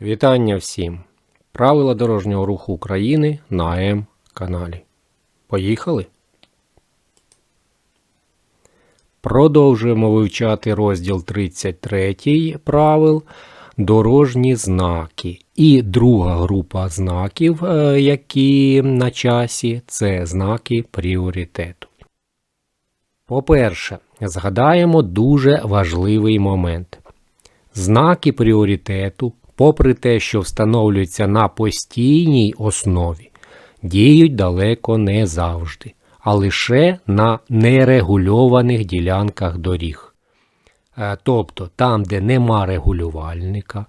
Вітання всім! Правила дорожнього руху України на М каналі. Поїхали? Продовжуємо вивчати розділ 33 правил дорожні знаки. І друга група знаків, е, які на часі, це знаки пріоритету. По-перше, згадаємо дуже важливий момент. Знаки пріоритету, попри те, що встановлюються на постійній основі, діють далеко не завжди, а лише на нерегульованих ділянках доріг. Е, Тобто там, де нема регулювальника,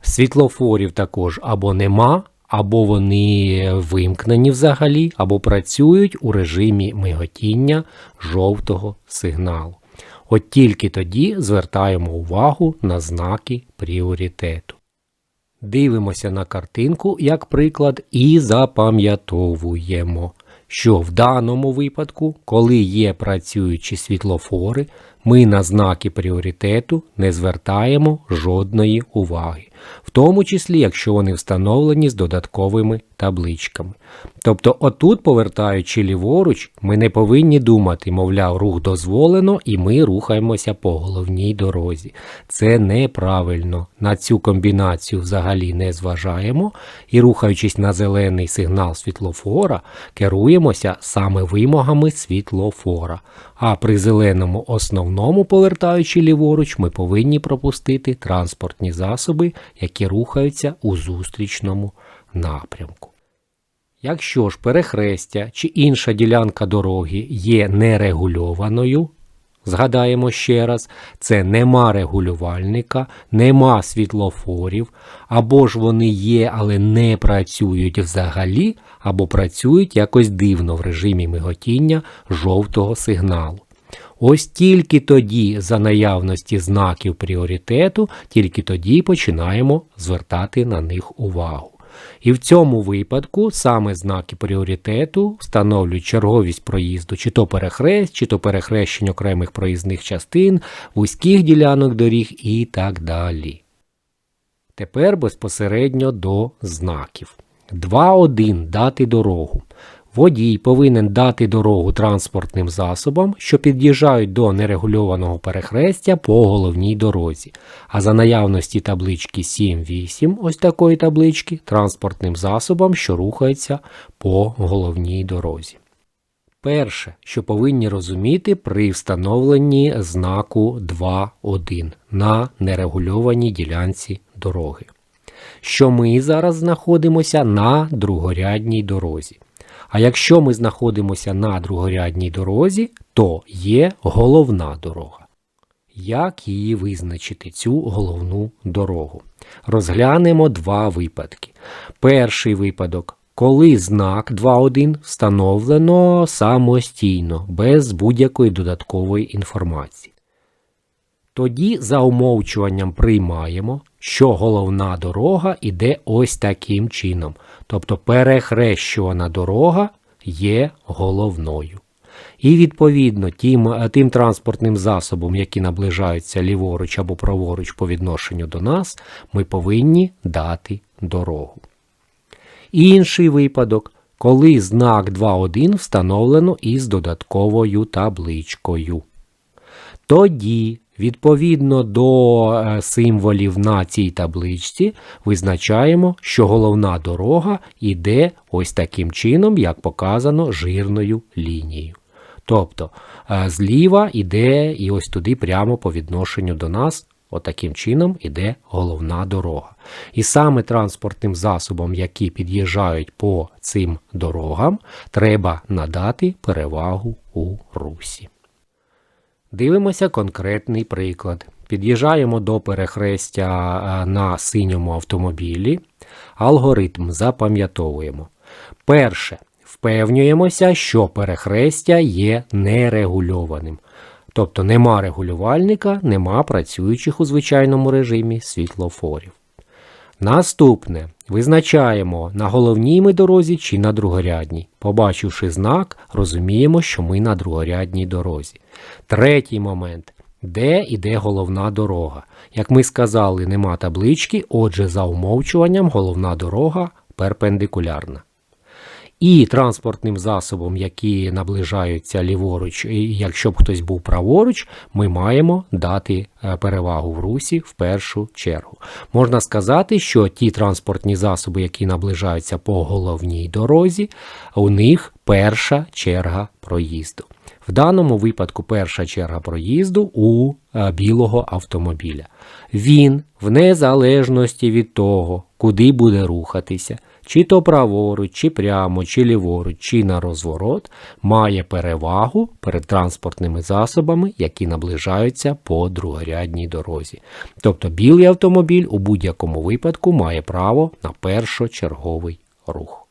світлофорів також або нема, або вони вимкнені взагалі, або працюють у режимі миготіння жовтого сигналу. От тільки тоді звертаємо увагу на знаки пріоритету. Дивимося на картинку як приклад і запам'ятовуємо, що в даному випадку, коли є працюючі світлофори, ми на знаки пріоритету не звертаємо жодної уваги, в тому числі, якщо вони встановлені з додатковими табличками. Тобто, отут, повертаючи ліворуч, ми не повинні думати, мовляв, рух дозволено, і ми рухаємося по головній дорозі. Це неправильно. На цю комбінацію взагалі не зважаємо і, рухаючись на зелений сигнал світлофора, керуємося саме вимогами світлофора. А при зеленому основному, повертаючи ліворуч, ми повинні пропустити транспортні засоби, які рухаються у зустрічному напрямку. Якщо ж перехрестя чи інша ділянка дороги є нерегульованою, згадаємо ще раз, це нема регулювальника, нема світлофорів, або ж вони є, але не працюють взагалі, або працюють якось дивно в режимі миготіння жовтого сигналу. Ось тільки тоді, за наявності знаків пріоритету, тільки тоді починаємо звертати на них увагу. І в цьому випадку саме знаки пріоритету встановлюють черговість проїзду, чи то перехрест, чи то перехрещень окремих проїзних частин, вузьких ділянок доріг і так далі. Тепер безпосередньо до знаків. 2.1. Дати дорогу. Водій повинен дати дорогу транспортним засобам, що під'їжджають до нерегульованого перехрестя по головній дорозі. А за наявності таблички 7.8, ось такої таблички, транспортним засобам, що рухаються по головній дорозі. Перше, що повинні розуміти при встановленні знаку 2.1 на нерегульованій ділянці дороги. Що ми зараз знаходимося на другорядній дорозі. А якщо ми знаходимося на другорядній дорозі, то є головна дорога. Як її визначити, цю головну дорогу? Розглянемо два випадки. Перший випадок, коли знак 2.1 встановлено самостійно, без будь-якої додаткової інформації. Тоді за умовчуванням приймаємо, що головна дорога іде ось таким чином. Тобто перехрещувана дорога є головною. І відповідно тим, тим транспортним засобом, які наближаються ліворуч або праворуч по відношенню до нас, ми повинні дати дорогу. Інший випадок, коли знак 2.1 встановлено із додатковою табличкою. Тоді Відповідно до е, символів на цій табличці визначаємо, що головна дорога йде ось таким чином, як показано жирною лінією. Тобто е, зліва йде і ось туди прямо по відношенню до нас, отаким чином йде головна дорога. І саме транспортним засобам, які під'їжджають по цим дорогам, треба надати перевагу у русі. Дивимося конкретний приклад. Під'їжджаємо до перехрестя е, на синьому автомобілі. Алгоритм запам'ятовуємо. Перше. Впевнюємося, що перехрестя є нерегульованим. Тобто нема регулювальника, нема працюючих у звичайному режимі світлофорів. Наступне визначаємо на головній ми дорозі чи на другорядній. Побачивши знак, розуміємо, що ми на другорядній дорозі. Третій момент. де іде головна дорога. Як ми сказали, нема таблички, отже, за умовчуванням головна дорога перпендикулярна. І транспортним засобом, які наближаються ліворуч, і якщо б хтось був праворуч, ми маємо дати е, перевагу в русі в першу чергу. Можна сказати, що ті транспортні засоби, які наближаються по головній дорозі, у них перша черга проїзду. В даному випадку перша черга проїзду у е, білого автомобіля. Він, в незалежності від того, куди буде рухатися, чи то праворуч, чи прямо, чи ліворуч, чи на розворот, має перевагу перед транспортними засобами, які наближаються по другорядній дорозі. Тобто білий автомобіль у будь-якому випадку має право на першочерговий рух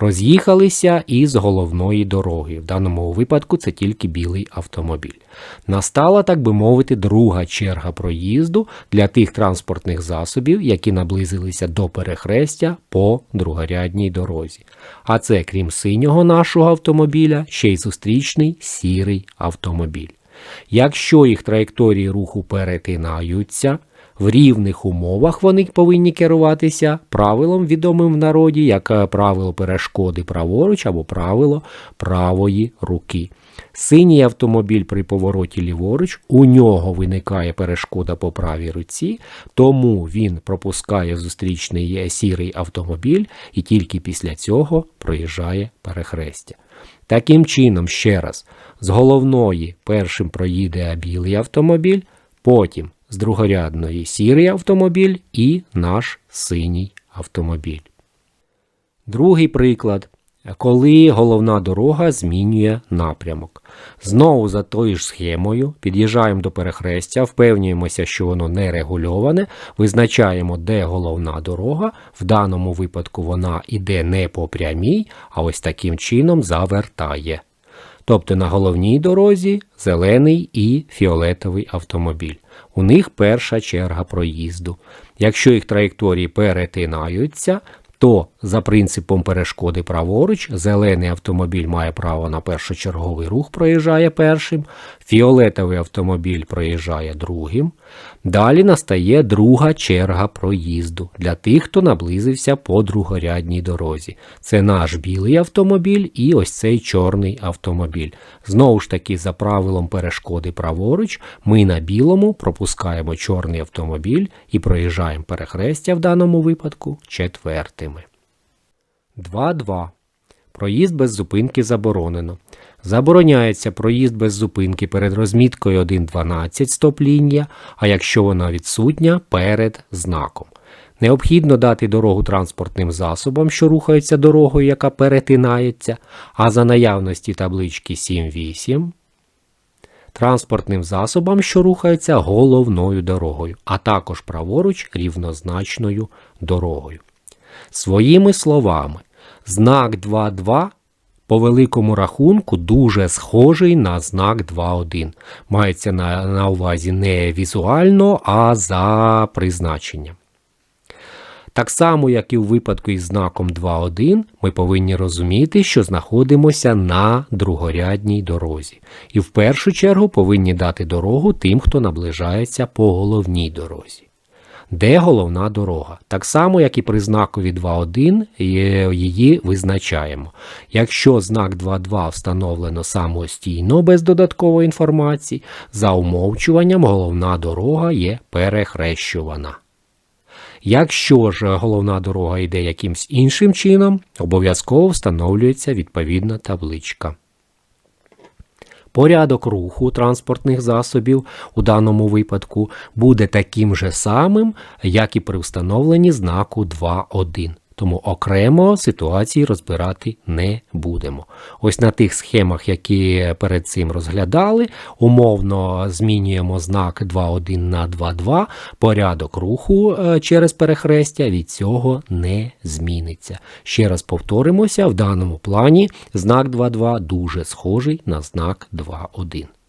роз'їхалися із головної дороги. В даному випадку це тільки білий автомобіль. Настала, так би мовити, друга черга проїзду для тих транспортних засобів, які наблизилися до перехрестя по другорядній дорозі. А це, крім синього нашого автомобіля, ще й зустрічний сірий автомобіль. Якщо їх траєкторії руху перетинаються, в рівних умовах вони повинні керуватися правилом, відомим в народі, як е, правило перешкоди праворуч або правило правої руки. Синій автомобіль при повороті ліворуч, у нього виникає перешкода по правій руці, тому він пропускає зустрічний сірий автомобіль і тільки після цього проїжджає перехрестя. Таким чином, ще раз, з головної першим проїде білий автомобіль, потім з другорядної сірий автомобіль і наш синій автомобіль. Другий приклад. Коли головна дорога змінює напрямок. Знову за тою ж схемою під'їжджаємо до перехрестя, впевнюємося, що воно не регульоване, визначаємо, де головна дорога. В даному випадку вона йде не по прямій, а ось таким чином завертає. Тобто на головній дорозі зелений і фіолетовий автомобіль. У них перша черга проїзду. Якщо їх траєкторії перетинаються, то за принципом перешкоди праворуч, зелений автомобіль має право на першочерговий рух, проїжджає першим, фіолетовий автомобіль проїжджає другим. Далі настає друга черга проїзду для тих, хто наблизився по другорядній дорозі. Це наш білий автомобіль і ось цей чорний автомобіль. Знову ж таки, за правилом перешкоди праворуч, ми на білому пропускаємо чорний автомобіль і проїжджаємо перехрестя в даному випадку четвертими. 2.2. Проїзд без зупинки заборонено. Забороняється проїзд без зупинки перед розміткою 1.12 стоп-лінія, а якщо вона відсутня, перед знаком. Необхідно дати дорогу транспортним засобам, що рухаються дорогою, яка перетинається, а за наявності таблички 7.8 транспортним засобам, що рухаються головною дорогою, а також праворуч рівнозначною дорогою. Своїми словами, знак 2.2 по великому рахунку дуже схожий на знак 2.1. Мається на, на увазі не візуально, а за призначенням. Так само, як і у випадку із знаком 2.1, ми повинні розуміти, що знаходимося на другорядній дорозі. І в першу чергу повинні дати дорогу тим, хто наближається по головній дорозі. Де головна дорога? Так само, як і при знакові 2.1 її визначаємо. Якщо знак 2.2 встановлено самостійно без додаткової інформації, за умовчуванням головна дорога є перехрещувана. Якщо ж головна дорога йде якимсь іншим чином, обов'язково встановлюється відповідна табличка. Порядок руху транспортних засобів у даному випадку буде таким же самим, як і при встановленні знаку 2.1 тому окремо ситуації розбирати не будемо. Ось на тих схемах, які перед цим розглядали, умовно змінюємо знак 2.1 на 2.2, порядок руху е, через перехрестя від цього не зміниться. Ще раз повторимося, в даному плані знак 2.2 дуже схожий на знак 2.1.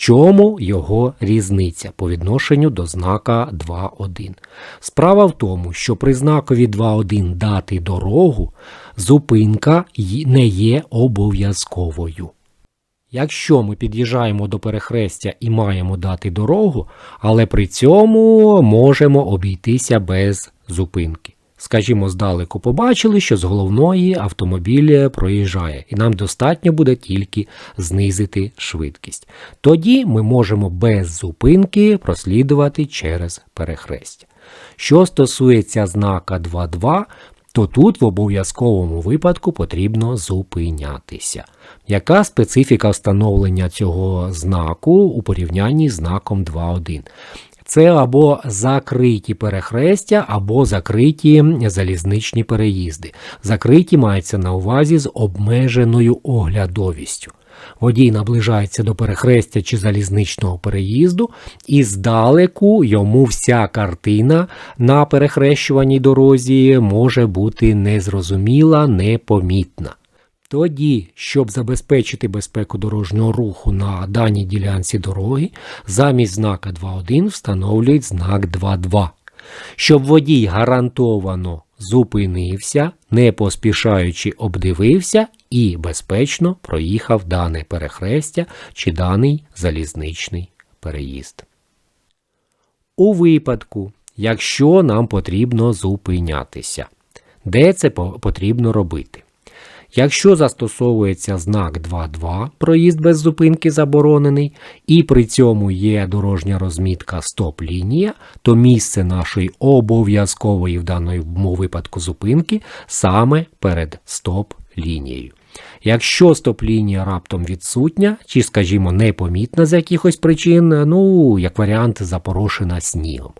Чому його різниця по відношенню до знака 2.1? Справа в тому, що при знакові 2.1 дати дорогу, зупинка не є обов'язковою. Якщо ми під'їжджаємо до перехрестя і маємо дати дорогу, але при цьому можемо обійтися без зупинки. Скажімо, здалеку побачили, що з головної автомобіль проїжджає, і нам достатньо буде тільки знизити швидкість. Тоді ми можемо без зупинки прослідувати через перехрестя. Що стосується знака 2.2, то тут в обов'язковому випадку потрібно зупинятися. Яка специфіка встановлення цього знаку у порівнянні з знаком 2.1? Це або закриті перехрестя, або закриті залізничні переїзди. Закриті мається на увазі з обмеженою оглядовістю. Водій наближається до перехрестя чи залізничного переїзду, і здалеку йому вся картина на перехрещуваній дорозі може бути незрозуміла, непомітна. Тоді, щоб забезпечити безпеку дорожнього руху на даній ділянці дороги, замість знака 2.1 встановлюють знак 2.2. Щоб водій гарантовано зупинився, не поспішаючи обдивився і безпечно проїхав дане перехрестя чи даний залізничний переїзд. У випадку, якщо нам потрібно зупинятися, де це потрібно робити? Якщо застосовується знак 2.2, проїзд без зупинки заборонений, і при цьому є дорожня розмітка стоп-лінія, то місце нашої обов'язкової в даному випадку зупинки саме перед стоп-лінією. Якщо стоп-лінія раптом відсутня, чи, скажімо, непомітна з якихось причин, ну, як варіант, запорошена снігом,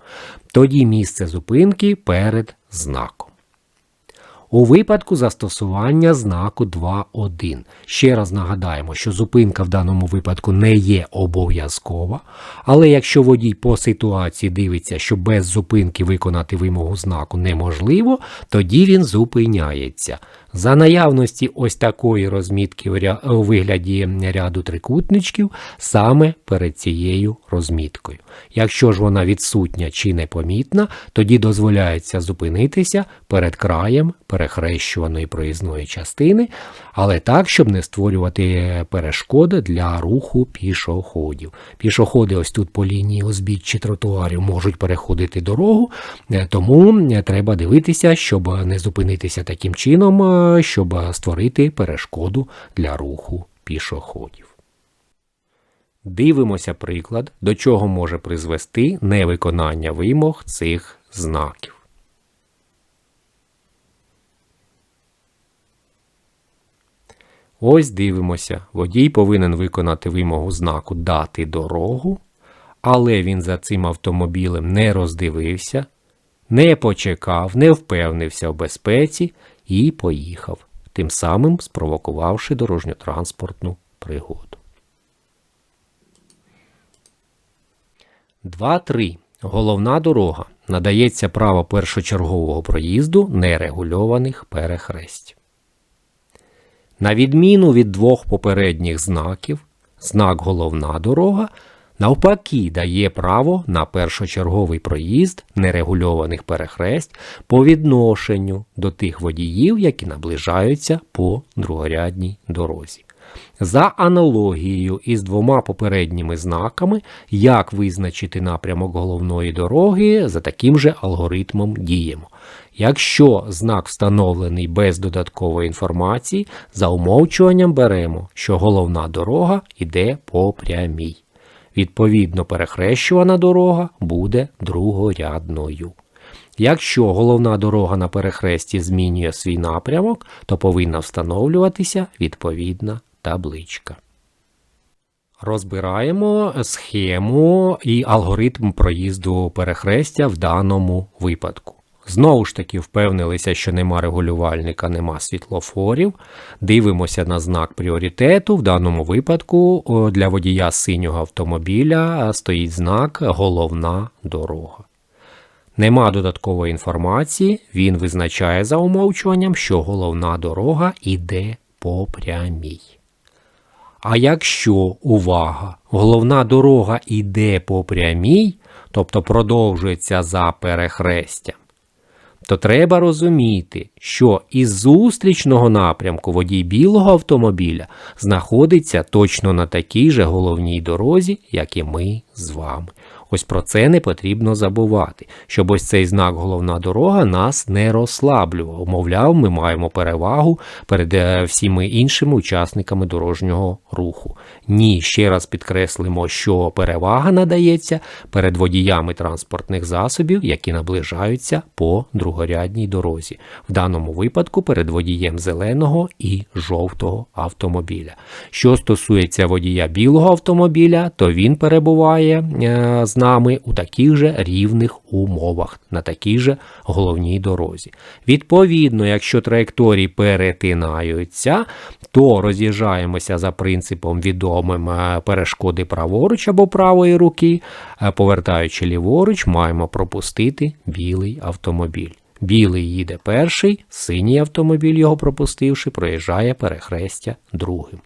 тоді місце зупинки перед знаком у випадку застосування знаку 2.1. Ще раз нагадаємо, що зупинка в даному випадку не є обов'язкова, але якщо водій по ситуації дивиться, що без зупинки виконати вимогу знаку неможливо, тоді він зупиняється. За наявності ось такої розмітки у вигляді ряду трикутничків саме перед цією розміткою. Якщо ж вона відсутня чи непомітна, тоді дозволяється зупинитися перед краєм перехрещуваної проїзної частини, але так, щоб не створювати перешкоди для руху пішоходів. Пішоходи ось тут по лінії узбіччі тротуарів можуть переходити дорогу, е, тому е, треба дивитися, щоб не зупинитися таким чином, е, щоб створити перешкоду для руху пішоходів. Дивимося приклад, до чого може призвести невиконання вимог цих знаків. Ось дивимося, водій повинен виконати вимогу знаку дати дорогу, але він за цим автомобілем не роздивився, не почекав, не впевнився в безпеці і поїхав, тим самим спровокувавши дорожньо-транспортну пригоду. 2.3. Головна дорога. Надається право першочергового проїзду нерегульованих перехрестів. На відміну від двох попередніх знаків, знак головна дорога навпаки дає право на першочерговий проїзд нерегульованих перехресть по відношенню до тих водіїв, які наближаються по другорядній дорозі. За аналогією із двома попередніми знаками, як визначити напрямок головної дороги, за таким же алгоритмом діємо. Якщо знак встановлений без додаткової інформації, за умовчуванням беремо, що головна дорога йде по прямій. Відповідно, перехрещувана дорога буде другорядною. Якщо головна дорога на перехресті змінює свій напрямок, то повинна встановлюватися відповідна табличка. Розбираємо схему і алгоритм проїзду перехрестя в даному випадку. Знову ж таки, впевнилися, що нема регулювальника, нема світлофорів. Дивимося на знак пріоритету. В даному випадку для водія синього автомобіля стоїть знак Головна дорога. Нема додаткової інформації, він визначає за умовчуванням, що головна дорога йде по прямій. А якщо увага, головна дорога йде по прямій, тобто продовжується за перехрестям, то треба розуміти, що із зустрічного напрямку водій білого автомобіля знаходиться точно на такій же головній дорозі, як і ми з вами. Ось про це не потрібно забувати, щоб ось цей знак головна дорога нас не розслаблював. Мовляв, ми маємо перевагу перед е, всіми іншими учасниками дорожнього руху. Ні, ще раз підкреслимо, що перевага надається перед водіями транспортних засобів, які наближаються по другорядній дорозі. В даному випадку перед водієм зеленого і жовтого автомобіля. Що стосується водія білого автомобіля, то він перебуває е, з нами у таких же рівних умовах, на такій же головній дорозі. Відповідно, якщо траєкторії перетинаються, то роз'їжджаємося за принципом відомим е, перешкоди праворуч або правої руки, е, повертаючи ліворуч, маємо пропустити білий автомобіль. Білий їде перший, синій автомобіль, його пропустивши, проїжджає перехрестя другим.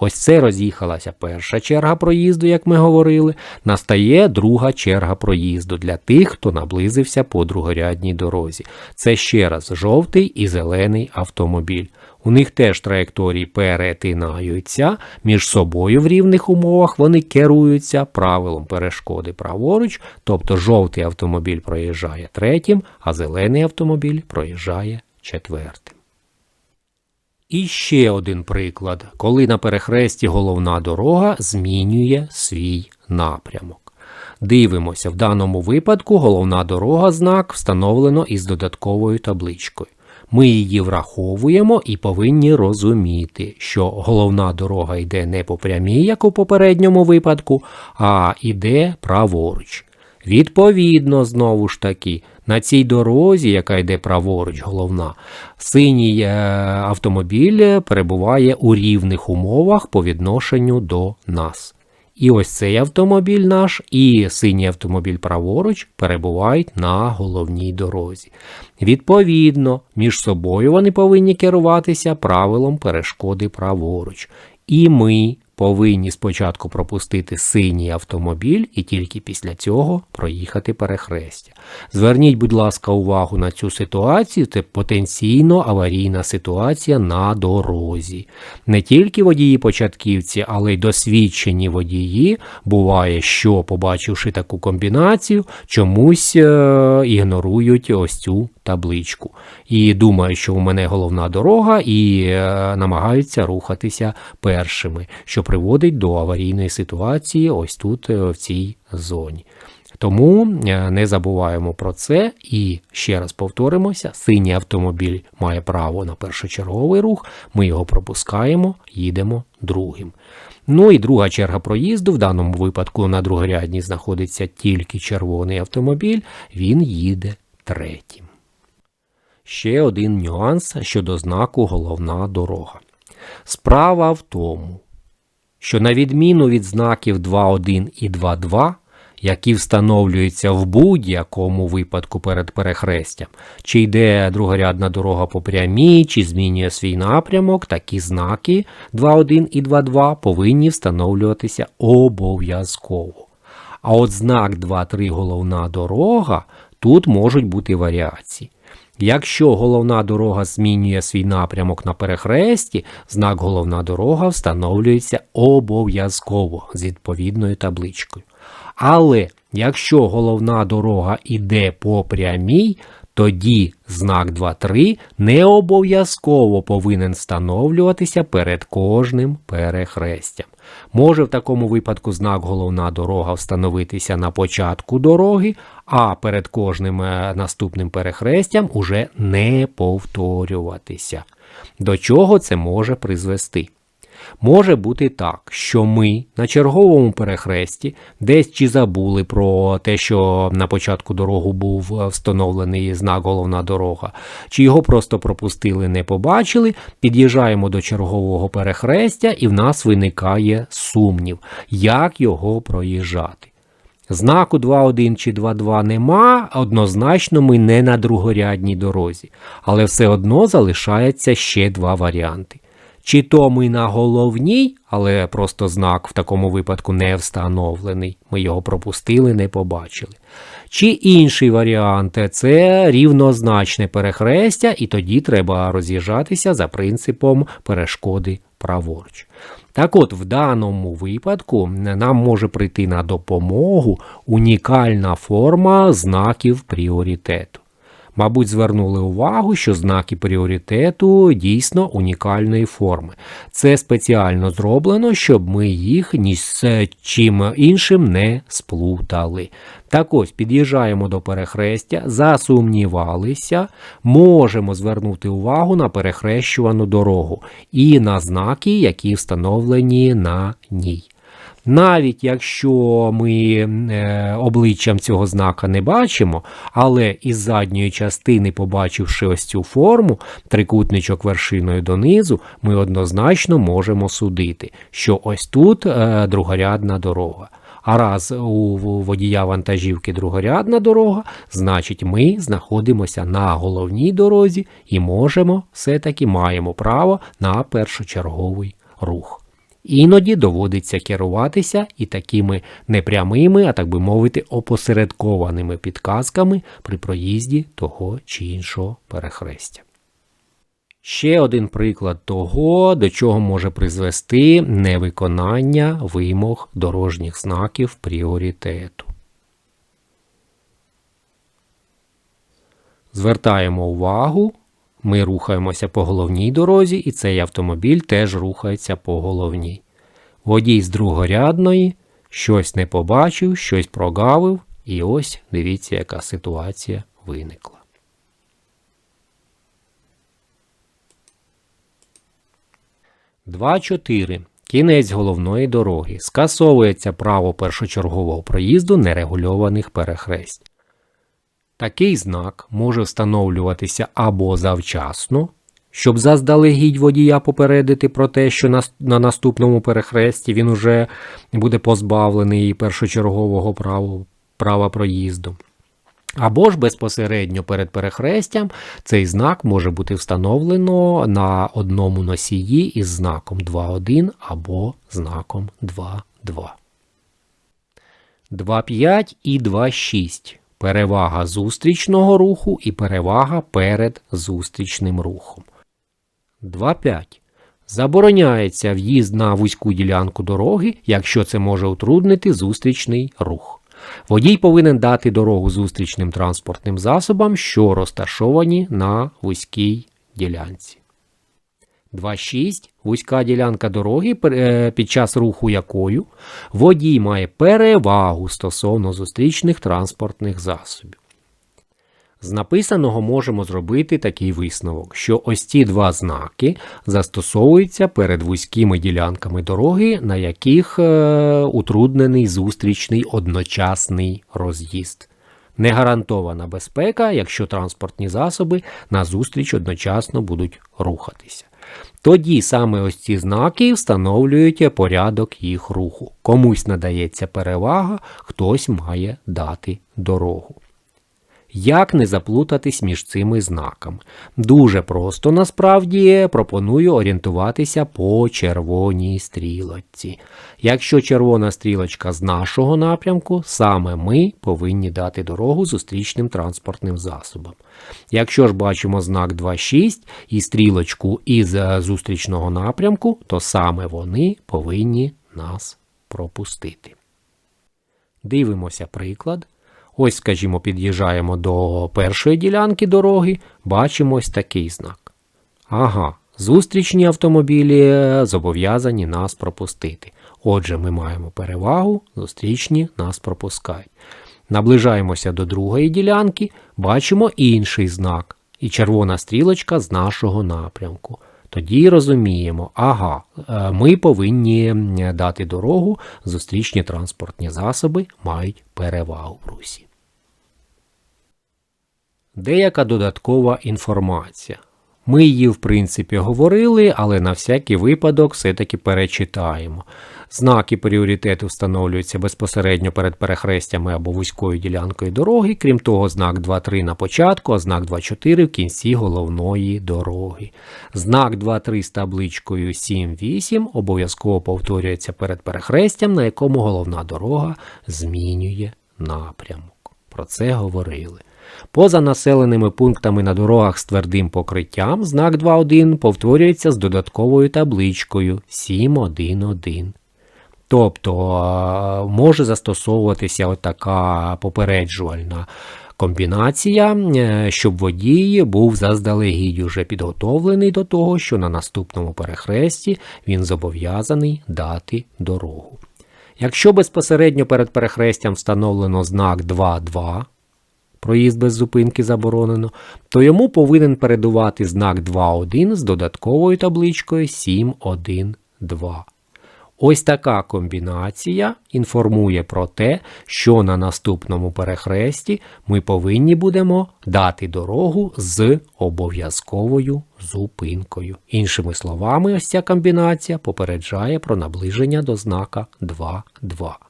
Ось це роз'їхалася перша черга проїзду, як ми говорили. Настає друга черга проїзду для тих, хто наблизився по другорядній дорозі. Це ще раз жовтий і зелений автомобіль. У них теж траєкторії перетинаються між собою в рівних умовах. Вони керуються правилом перешкоди праворуч, тобто жовтий автомобіль проїжджає третім, а зелений автомобіль проїжджає четвертим. І ще один приклад, коли на перехресті головна дорога змінює свій напрямок. Дивимося, в даному випадку головна дорога знак встановлено із додатковою табличкою. Ми її враховуємо і повинні розуміти, що головна дорога йде не по прямій, як у попередньому випадку, а йде праворуч. Відповідно, знову ж таки, на цій дорозі, яка йде праворуч, головна, синій е, автомобіль перебуває у рівних умовах по відношенню до нас. І ось цей автомобіль наш і синій автомобіль праворуч перебувають на головній дорозі. Відповідно, між собою вони повинні керуватися правилом перешкоди праворуч. І ми повинні спочатку пропустити синій автомобіль і тільки після цього проїхати перехрестя. Зверніть, будь ласка, увагу на цю ситуацію, це потенційно аварійна ситуація на дорозі. Не тільки водії-початківці, але й досвідчені водії. Буває, що, побачивши таку комбінацію, чомусь е ігнорують ось цю табличку. І думають, що у мене головна дорога, і е намагаються рухатися першими, що приводить до аварійної ситуації ось тут, е в цій зоні. Тому е, не забуваємо про це і ще раз повторимося: синій автомобіль має право на першочерговий рух, ми його пропускаємо, їдемо другим. Ну і друга черга проїзду, в даному випадку на другорядній знаходиться тільки червоний автомобіль, він їде третім. Ще один нюанс щодо знаку головна дорога. Справа в тому, що на відміну від знаків 2.1 і 2.2, які встановлюються в будь-якому випадку перед перехрестям, чи йде другорядна дорога по прямій, чи змінює свій напрямок, такі знаки 2.1 і 2.2 повинні встановлюватися обов'язково. А от знак 2.3 головна дорога, тут можуть бути варіації. Якщо головна дорога змінює свій напрямок на перехресті, знак головна дорога встановлюється обов'язково з відповідною табличкою. Але якщо головна дорога йде по прямій, тоді знак 2.3 не обов'язково повинен встановлюватися перед кожним перехрестям. Може в такому випадку знак головна дорога встановитися на початку дороги, а перед кожним е, наступним перехрестям уже не повторюватися. До чого це може призвести? Може бути так, що ми на черговому перехресті десь чи забули про те, що на початку дорогу був е, встановлений знак головна дорога, чи його просто пропустили, не побачили, під'їжджаємо до чергового перехрестя, і в нас виникає сумнів, як його проїжджати. Знаку 2.1 чи 2.2 нема, однозначно ми не на другорядній дорозі, але все одно залишається ще два варіанти. Чи то ми на головній, але просто знак в такому випадку не встановлений. Ми його пропустили, не побачили. Чи інший варіант це рівнозначне перехрестя, і тоді треба роз'їжджатися за принципом перешкоди праворуч. Так от, в даному випадку нам може прийти на допомогу унікальна форма знаків пріоритету. Мабуть, звернули увагу, що знаки пріоритету дійсно унікальної форми. Це спеціально зроблено, щоб ми їх ні з чим іншим не сплутали. Так ось під'їжджаємо до перехрестя, засумнівалися, можемо звернути увагу на перехрещувану дорогу і на знаки, які встановлені на ній. Навіть якщо ми е, обличчям цього знака не бачимо, але із задньої частини, побачивши ось цю форму, трикутничок вершиною донизу, ми однозначно можемо судити, що ось тут е, другорядна дорога. А раз у водія вантажівки другорядна дорога, значить ми знаходимося на головній дорозі і можемо все-таки маємо право на першочерговий рух. Іноді доводиться керуватися і такими непрямими, а так би мовити, опосередкованими підказками при проїзді того чи іншого перехрестя. Ще один приклад того, до чого може призвести невиконання вимог дорожніх знаків пріоритету. Звертаємо увагу ми рухаємося по головній дорозі, і цей автомобіль теж рухається по головній. Водій з другорядної щось не побачив, щось прогавив, і ось дивіться, яка ситуація виникла. Два чотири. Кінець головної дороги. Скасовується право першочергового проїзду нерегульованих перехресть. Такий знак може встановлюватися або завчасно, щоб заздалегідь водія попередити про те, що на, на наступному перехресті він уже буде позбавлений першочергового права, права проїзду. Або ж безпосередньо перед перехрестям цей знак може бути встановлено на одному носії із знаком 2.1 або знаком 2.2. 2.5 і 2.6 перевага зустрічного руху і перевага перед зустрічним рухом. 2.5. Забороняється в'їзд на вузьку ділянку дороги, якщо це може утруднити зустрічний рух. Водій повинен дати дорогу зустрічним транспортним засобам, що розташовані на вузькій ділянці. 2.6. Вузька ділянка дороги, е, під час руху якою водій має перевагу стосовно зустрічних транспортних засобів. З написаного можемо зробити такий висновок, що ось ці два знаки застосовуються перед вузькими ділянками дороги, на яких е, утруднений зустрічний одночасний роз'їзд. Негарантована безпека, якщо транспортні засоби на зустріч одночасно будуть рухатися. Тоді саме ось ці знаки встановлюють порядок їх руху. Комусь надається перевага, хтось має дати дорогу. Як не заплутатись між цими знаками? Дуже просто насправді пропоную орієнтуватися по червоній стрілочці. Якщо червона стрілочка з нашого напрямку, саме ми повинні дати дорогу зустрічним транспортним засобам. Якщо ж бачимо знак 2.6 і стрілочку із е, зустрічного напрямку, то саме вони повинні нас пропустити. Дивимося приклад. Ось, скажімо, під'їжджаємо до першої ділянки дороги, бачимо ось такий знак. Ага, зустрічні автомобілі е, зобов'язані нас пропустити. Отже, ми маємо перевагу, зустрічні нас пропускають. Наближаємося до другої ділянки, бачимо інший знак, і червона стрілочка з нашого напрямку. Тоді розуміємо, ага, е, ми повинні дати дорогу, зустрічні транспортні засоби мають перевагу в русі. Деяка додаткова інформація. Ми її, в принципі, говорили, але на всякий випадок все-таки перечитаємо. Знаки пріоритету встановлюються безпосередньо перед перехрестями або вузькою ділянкою дороги, крім того, знак 2.3 на початку, а знак 2.4 в кінці головної дороги. Знак 2.3 з табличкою 7.8 обов'язково повторюється перед перехрестям, на якому головна дорога змінює напрямок. Про це говорили. Поза населеними пунктами на дорогах з твердим покриттям знак 2.1 повторюється з додатковою табличкою 7.1.1. Тобто е, може застосовуватися отака попереджувальна комбінація, е, щоб водій був заздалегідь уже підготовлений до того, що на наступному перехресті він зобов'язаний дати дорогу. Якщо безпосередньо перед перехрестям встановлено знак 2.2, проїзд без зупинки заборонено, то йому повинен передувати знак 2.1 з додатковою табличкою 7.1.2. Ось така комбінація інформує про те, що на наступному перехресті ми повинні будемо дати дорогу з обов'язковою зупинкою. Іншими словами, ось ця комбінація попереджає про наближення до знака 2.2.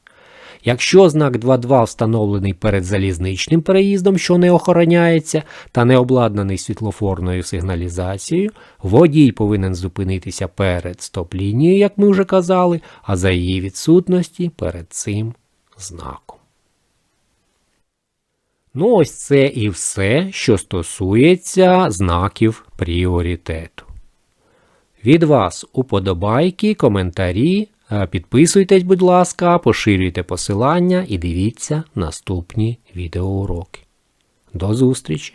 Якщо знак 2.2 встановлений перед залізничним переїздом, що не охороняється, та не обладнаний світлофорною сигналізацією, водій повинен зупинитися перед стоп-лінією, як ми вже казали, а за її відсутності перед цим знаком. Ну, ось це і все, що стосується знаків пріоритету. Від вас уподобайки, коментарі. Підписуйтесь, будь ласка, поширюйте посилання і дивіться наступні відеоуроки. До зустрічі!